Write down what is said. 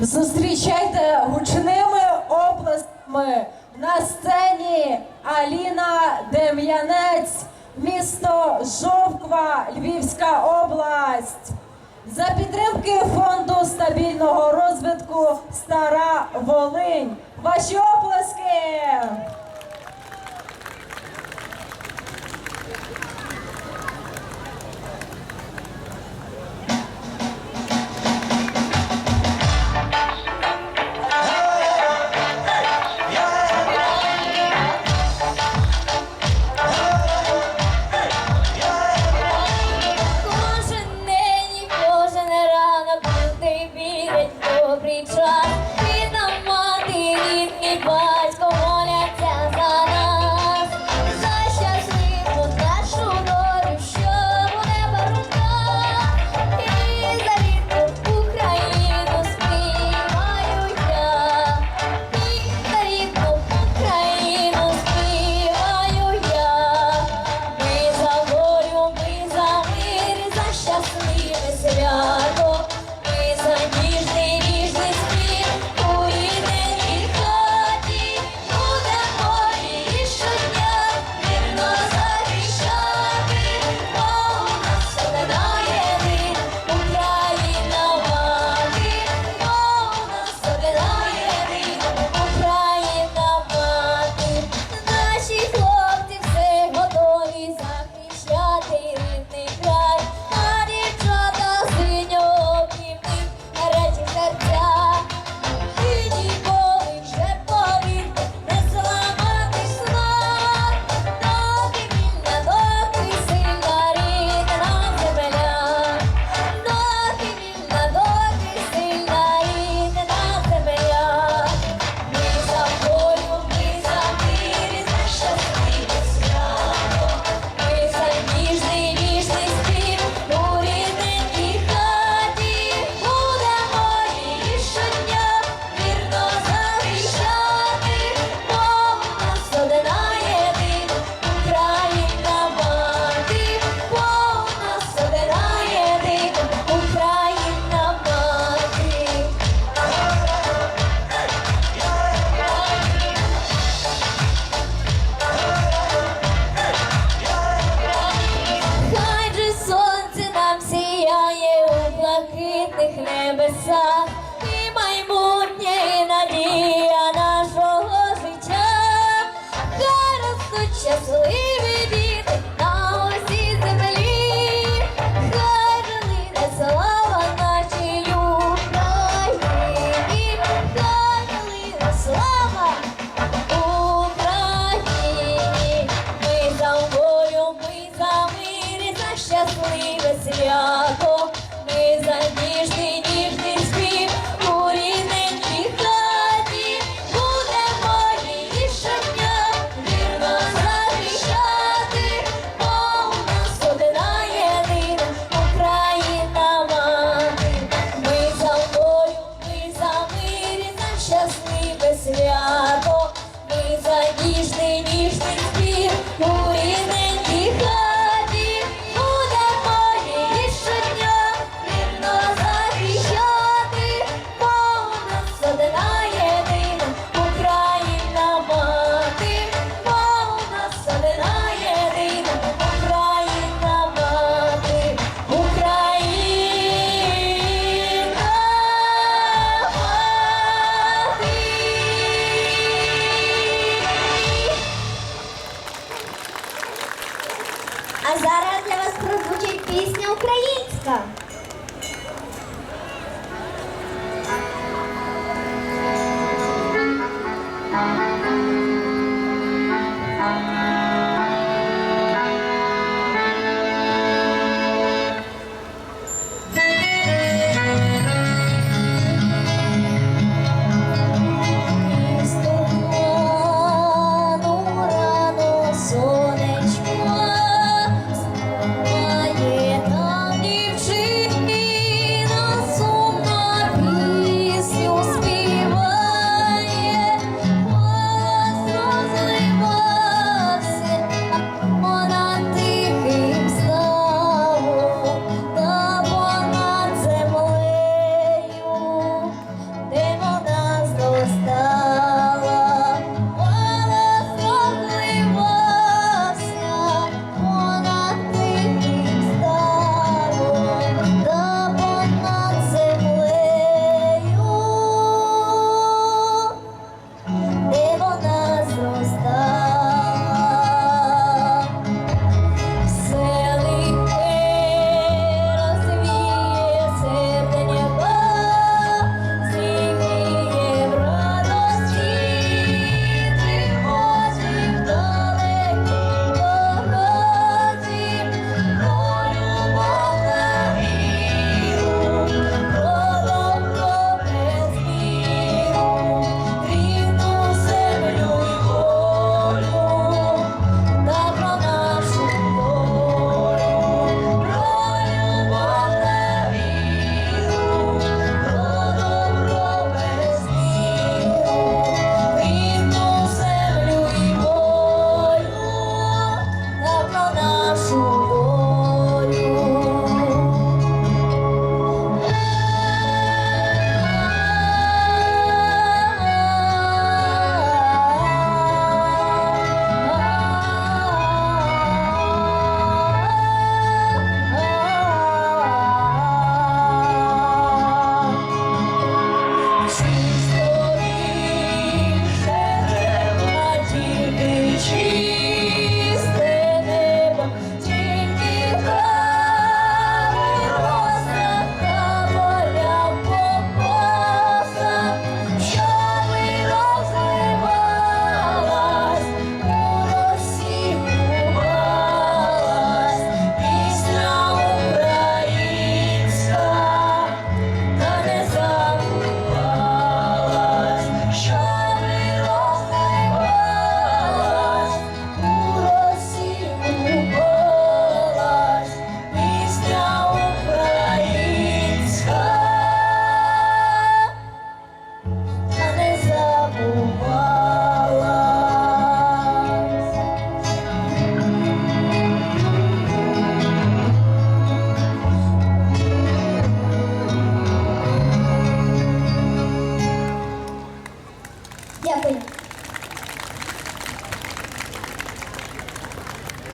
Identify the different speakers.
Speaker 1: Зустрічайте гучними оплесками на сцені Аліна Дем'янець, місто Жовква, Львівська область. За підтримки фонду стабільного розвитку Стара Волинь. Ваші оплески!
Speaker 2: свято, ми за ніжний